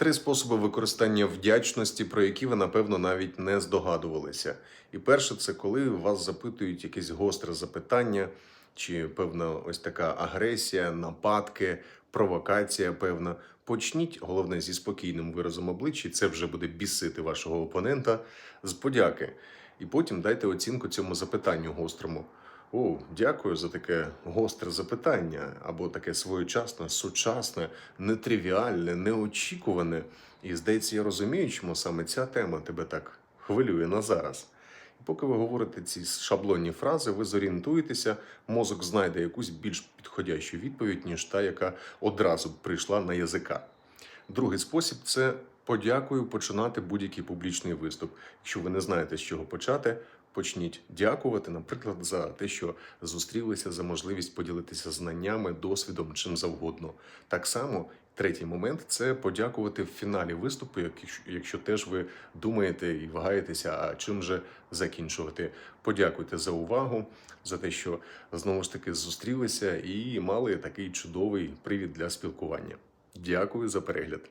Три способи використання вдячності, про які ви, напевно, навіть не здогадувалися. І перше, це коли вас запитують якесь гостре запитання, чи певна ось така агресія, нападки, провокація певна. Почніть, головне, зі спокійним виразом обличчя, це вже буде бісити вашого опонента з подяки. І потім дайте оцінку цьому запитанню гострому. О, дякую за таке гостре запитання, або таке своєчасне, сучасне, нетривіальне, неочікуване. І здається, я розумію, чому саме ця тема тебе так хвилює на зараз. І поки ви говорите ці шаблонні фрази, ви зорієнтуєтеся, мозок знайде якусь більш підходящу відповідь, ніж та, яка одразу прийшла на язика. Другий спосіб це подякую починати будь-який публічний виступ. Якщо ви не знаєте, з чого почати, почніть дякувати, наприклад, за те, що зустрілися за можливість поділитися знаннями, досвідом, чим завгодно. Так само. Третій момент це подякувати в фіналі виступу, якщо, теж ви думаєте і вагаєтеся, а чим же закінчувати. Подякуйте за увагу, за те, що знову ж таки зустрілися і мали такий чудовий привід для спілкування. Дякую за перегляд.